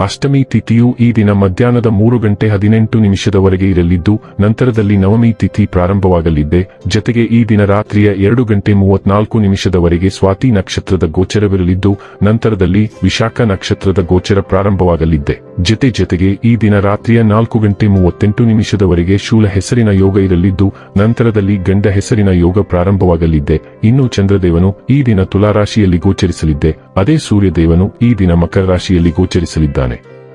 ಅಷ್ಟಮಿ ತಿಥಿಯು ಈ ದಿನ ಮಧ್ಯಾಹ್ನದ ಮೂರು ಗಂಟೆ ಹದಿನೆಂಟು ನಿಮಿಷದವರೆಗೆ ಇರಲಿದ್ದು, ನಂತರದಲ್ಲಿ ನವಮಿ ತಿಥಿ ಪ್ರಾರಂಭವಾಗಲಿದೆ. ಜತೆಗೆ ಈ ದಿನ ರಾತ್ರಿಯ ಎರಡು ಗಂಟೆ ಮೂವತ್ನಾಲ್ಕು ನಿಮಿಷದವರೆಗೆ ಸ್ವಾತಿ ನಕ್ಷತ್ರದ ಗೋಚರವಿರಲಿದ್ದು, ನಂತರದಲ್ಲಿ ವಿಶಾಖ ನಕ್ಷತ್ರದ ಗೋಚರ ಪ್ರಾರಂಭವಾಗಲಿದೆ. ಜತೆ ಜತೆಗೆ ಈ ದಿನ ರಾತ್ರಿಯ ನಾಲ್ಕು ಗಂಟೆ ಮೂವತ್ತೆಂಟು ನಿಮಿಷದವರೆಗೆ ಶೂಲ ಹೆಸರಿನ ಯೋಗ ಇರಲಿದ್ದು, ನಂತರದಲ್ಲಿ ಗಂಡ ಹೆಸರಿನ ಯೋಗ ಪ್ರಾರಂಭವಾಗಲಿದ್ದೆ ಇನ್ನು ಚಂದ್ರದೇವನು ಈ ದಿನ ತುಲಾರಾಶಿಯಲ್ಲಿ ಗೋಚರಿಸಲಿದ್ದೆ ಅದೇ ಸೂರ್ಯದೇವನು ಈ ದಿನ ಮಕರ ರಾಶಿಯಲ್ಲಿ ಗೋಚರಿಸಲಿದ್ದಾನೆ.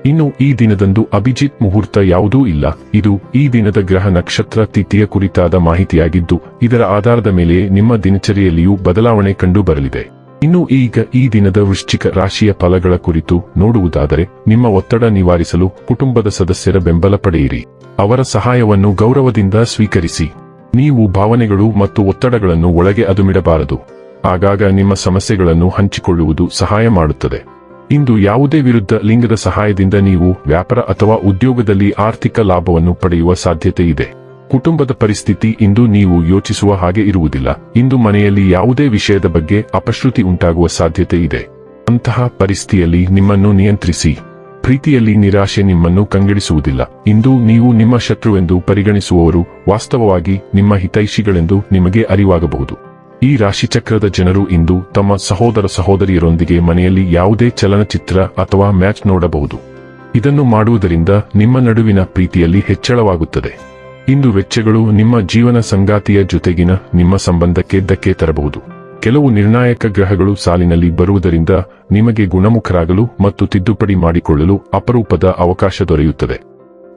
ಇನ್ನು ಈ ದಿನದಂದು ಅಭಿಜಿತ್ ಮುಹೂರ್ತ ಯಾವುದೂ ಇಲ್ಲ. ಇದು ಈ ದಿನದ ಗ್ರಹ ನಕ್ಷತ್ರ ತಿಥಿಯ ಕುರಿತಾದ ಮಾಹಿತಿಯಾಗಿದ್ದು, ಇದರ ಆಧಾರದ ಮೇಲೆ ನಿಮ್ಮ ದಿನಚರಿಯಲ್ಲಿಯೂ ಬದಲಾವಣೆ ಕಂಡು ಬರಲಿದೆ ಇನ್ನು ಈಗ ಈ ದಿನದ ವೃಶ್ಚಿಕ ರಾಶಿಯ ಫಲಗಳ ಕುರಿತು ನೋಡುವುದಾದರೆ, ನಿಮ್ಮ ಒತ್ತಡ ನಿವಾರಿಸಲು ಕುಟುಂಬದ ಸದಸ್ಯರ ಬೆಂಬಲ ಪಡೆಯಿರಿ. ಅವರ ಸಹಾಯವನ್ನು ಗೌರವದಿಂದ ಸ್ವೀಕರಿಸಿ. ನೀವು ಭಾವನೆಗಳು ಮತ್ತು ಒತ್ತಡಗಳನ್ನು ಒಳಗೆ ಅದುಮಿಡಬಾರದು. ಆಗಾಗ ನಿಮ್ಮ ಸಮಸ್ಯೆಗಳನ್ನು ಹಂಚಿಕೊಳ್ಳುವುದು ಸಹಾಯ ಮಾಡುತ್ತದೆ. ಇಂದು ಯಾವುದೇ ವಿರುದ್ಧ ಲಿಂಗದ ಸಹಾಯದಿಂದ ನೀವು ವ್ಯಾಪಾರ ಅಥವಾ ಉದ್ಯೋಗದಲ್ಲಿ ಆರ್ಥಿಕ ಲಾಭವನ್ನು ಪಡೆಯುವ ಸಾಧ್ಯತೆ ಇದೆ. ಕುಟುಂಬದ ಪರಿಸ್ಥಿತಿ ಇಂದು ನೀವು ಯೋಚಿಸುವ ಹಾಗೆ ಇರುವುದಿಲ್ಲ. ಇಂದು ಮನೆಯಲ್ಲಿ ಯಾವುದೇ ವಿಷಯದ ಬಗ್ಗೆ ಅಪಶ್ರುತಿ ಉಂಟಾಗುವ ಸಾಧ್ಯತೆ ಇದೆ. ಅಂತಹ ಪರಿಸ್ಥಿತಿಯಲ್ಲಿ ನಿಮ್ಮನ್ನು ನಿಯಂತ್ರಿಸಿ. ಪ್ರೀತಿಯಲ್ಲಿ ನಿರಾಶೆ ನಿಮ್ಮನ್ನು ಕಂಗೆಡಿಸುವುದಿಲ್ಲ. ಇಂದು ನೀವು ನಿಮ್ಮ ಶತ್ರುವೆಂದು ಪರಿಗಣಿಸುವವರು ವಾಸ್ತವವಾಗಿ ನಿಮ್ಮ ಹಿತೈಷಿಗಳೆಂದು ನಿಮಗೆ ಅರಿವಾಗಬಹುದು. ಈ ರಾಶಿಚಕ್ರದ ಜನರು ಇಂದು ತಮ್ಮ ಸಹೋದರ ಸಹೋದರಿಯರೊಂದಿಗೆ ಮನೆಯಲ್ಲಿ ಯಾವುದೇ ಚಲನಚಿತ್ರ ಅಥವಾ ಮ್ಯಾಚ್ ನೋಡಬಹುದು. ಇದನ್ನು ಮಾಡುವುದರಿಂದ ನಿಮ್ಮ ನಡುವಿನ ಪ್ರೀತಿಯಲ್ಲಿ ಹೆಚ್ಚಳವಾಗುತ್ತದೆ. ಇಂದು ವೆಚ್ಚಗಳು ನಿಮ್ಮ ಜೀವನ ಸಂಗಾತಿಯ ಜೊತೆಗಿನ ನಿಮ್ಮ ಸಂಬಂಧಕ್ಕೆ ಧಕ್ಕೆ ತರಬಹುದು. ಕೆಲವು ನಿರ್ಣಾಯಕ ಗ್ರಹಗಳು ಸಾಲಿನಲ್ಲಿ ಬರುವುದರಿಂದ ನಿಮಗೆ ಗುಣಮುಖರಾಗಲು ಮತ್ತು ತಿದ್ದುಪಡಿ ಮಾಡಿಕೊಳ್ಳಲು ಅಪರೂಪದ ಅವಕಾಶ ದೊರೆಯುತ್ತದೆ.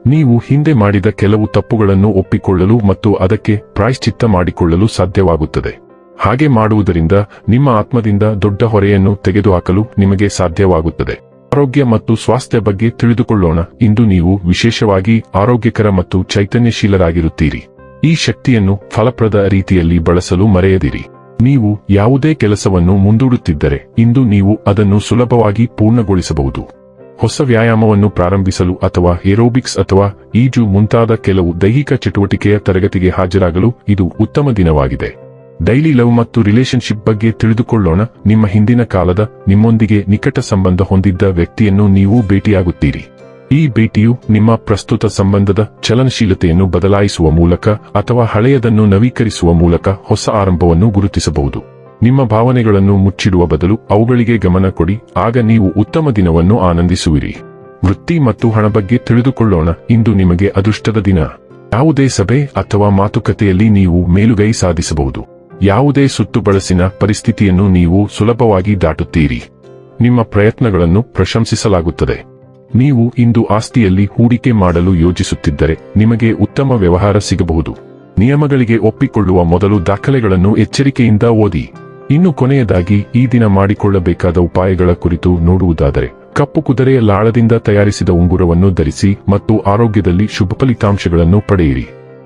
ನೀವು ಹಿಂದೆ ಮಾಡಿದ ಕೆಲವು ತಪ್ಪುಗಳನ್ನು ಒಪ್ಪಿಕೊಳ್ಳಲು ಮತ್ತು ಅದಕ್ಕೆ ಪ್ರಾಯಶ್ಚಿತ್ತ ಮಾಡಿಕೊಳ್ಳಲು ಸಾಧ್ಯವಾಗುತ್ತದೆ. ಹಾಗೆ ಮಾಡುವುದರಿಂದ ನಿಮ್ಮ ಆತ್ಮದಿಂದ ದೊಡ್ಡ ಹೊರೆಯನ್ನು ತೆಗೆದುಹಾಕಲು ನಿಮಗೆ ಸಾಧ್ಯವಾಗುತ್ತದೆ. ಆರೋಗ್ಯ ಮತ್ತು ಸ್ವಾಸ್ಥ್ಯ ಬಗ್ಗೆ ತಿಳಿದುಕೊಳ್ಳೋಣ. ಇಂದು ನೀವು ವಿಶೇಷವಾಗಿ ಆರೋಗ್ಯಕರ ಮತ್ತು ಚೈತನ್ಯಶೀಲರಾಗಿರುತ್ತೀರಿ. ಈ ಶಕ್ತಿಯನ್ನು ಫಲಪ್ರದ ರೀತಿಯಲ್ಲಿ ಬಳಸಲು ಮರೆಯದಿರಿ. ನೀವು ಯಾವುದೇ ಕೆಲಸವನ್ನು ಮುಂದೂಡುತ್ತಿದ್ದರೆ ಇಂದು ನೀವು ಅದನ್ನು ಸುಲಭವಾಗಿ ಪೂರ್ಣಗೊಳಿಸಬಹುದು. ಹೊಸ ವ್ಯಾಯಾಮವನ್ನು ಪ್ರಾರಂಭಿಸಲು ಅಥವಾ ಏರೋಬಿಕ್ಸ್ ಅಥವಾ ಈಜು ಮುಂತಾದ ಕೆಲವು ದೈಹಿಕ ಚಟುವಟಿಕೆಯ ತರಗತಿಗೆ ಹಾಜರಾಗಲು ಇದು ಉತ್ತಮ ದಿನವಾಗಿದೆ. ಡೈಲಿ ಲವ್ ಮತ್ತು ರಿಲೇಶನ್ಶಿಪ್ ಬಗ್ಗೆ ತಿಳಿದುಕೊಳ್ಳೋಣ. ನಿಮ್ಮ ಹಿಂದಿನ ಕಾಲದ, ನಿಮ್ಮೊಂದಿಗೆ ನಿಕಟ ಸಂಬಂಧ ಹೊಂದಿದ್ದ ವ್ಯಕ್ತಿಯನ್ನು ನೀವು ಭೇಟಿಯಾಗುತ್ತೀರಿ. ಈ ಭೇಟಿಯು ನಿಮ್ಮ ಪ್ರಸ್ತುತ ಸಂಬಂಧದ ಚಲನಶೀಲತೆಯನ್ನು ಬದಲಾಯಿಸುವ ಮೂಲಕ ಅಥವಾ ಹಳೆಯದನ್ನು ನವೀಕರಿಸುವ ಮೂಲಕ ಹೊಸ ಆರಂಭವನ್ನು ಗುರುತಿಸಬಹುದು. ನಿಮ್ಮ ಭಾವನೆಗಳನ್ನು ಮುಚ್ಚಿಡುವ ಬದಲು ಅವುಗಳಿಗೆ ಗಮನ ಕೊಡಿ. ಆಗ ನೀವು ಉತ್ತಮ ದಿನವನ್ನು ಆನಂದಿಸುವಿರಿ. ವೃತ್ತಿ ಮತ್ತು ಹಣ ಬಗ್ಗೆ ತಿಳಿದುಕೊಳ್ಳೋಣ. ಇಂದು ನಿಮಗೆ ಅದೃಷ್ಟದ ದಿನ. ಯಾವುದೇ ಸಭೆ ಅಥವಾ ಮಾತುಕತೆಯಲ್ಲಿ ನೀವು ಮೇಲುಗೈ ಸಾಧಿಸಬಹುದು. ಯಾವುದೇ ಸುತ್ತು ಬಳಸಿನ ಪರಿಸ್ಥಿತಿಯನ್ನು ನೀವು ಸುಲಭವಾಗಿ ದಾಟುತ್ತೀರಿ. ನಿಮ್ಮ ಪ್ರಯತ್ನಗಳನ್ನು ಪ್ರಶಂಸಿಸಲಾಗುತ್ತದೆ. ನೀವು ಇಂದು ಆಸ್ತಿಯಲ್ಲಿ ಹೂಡಿಕೆ ಮಾಡಲು ಯೋಜಿಸುತ್ತಿದ್ದರೆ ನಿಮಗೆ ಉತ್ತಮ ವ್ಯವಹಾರ ಸಿಗಬಹುದು. ನಿಯಮಗಳಿಗೆ ಒಪ್ಪಿಕೊಳ್ಳುವ ಮೊದಲು ದಾಖಲೆಗಳನ್ನು ಎಚ್ಚರಿಕೆಯಿಂದ ಓದಿ. ಇನ್ನು ಕೊನೆಯದಾಗಿ, ಈ ದಿನ ಮಾಡಿಕೊಳ್ಳಬೇಕಾದ ಉಪಾಯಗಳ ಕುರಿತು ನೋಡುವುದಾದರೆ, ಕಪ್ಪು ಕುದುರೆಯ ಲಾಳದಿಂದ ತಯಾರಿಸಿದ ಉಂಗುರವನ್ನು ಧರಿಸಿ ಮತ್ತು ಆರೋಗ್ಯದಲ್ಲಿ ಶುಭ ಫಲಿತಾಂಶಗಳನ್ನು ಪಡೆಯಿರಿ.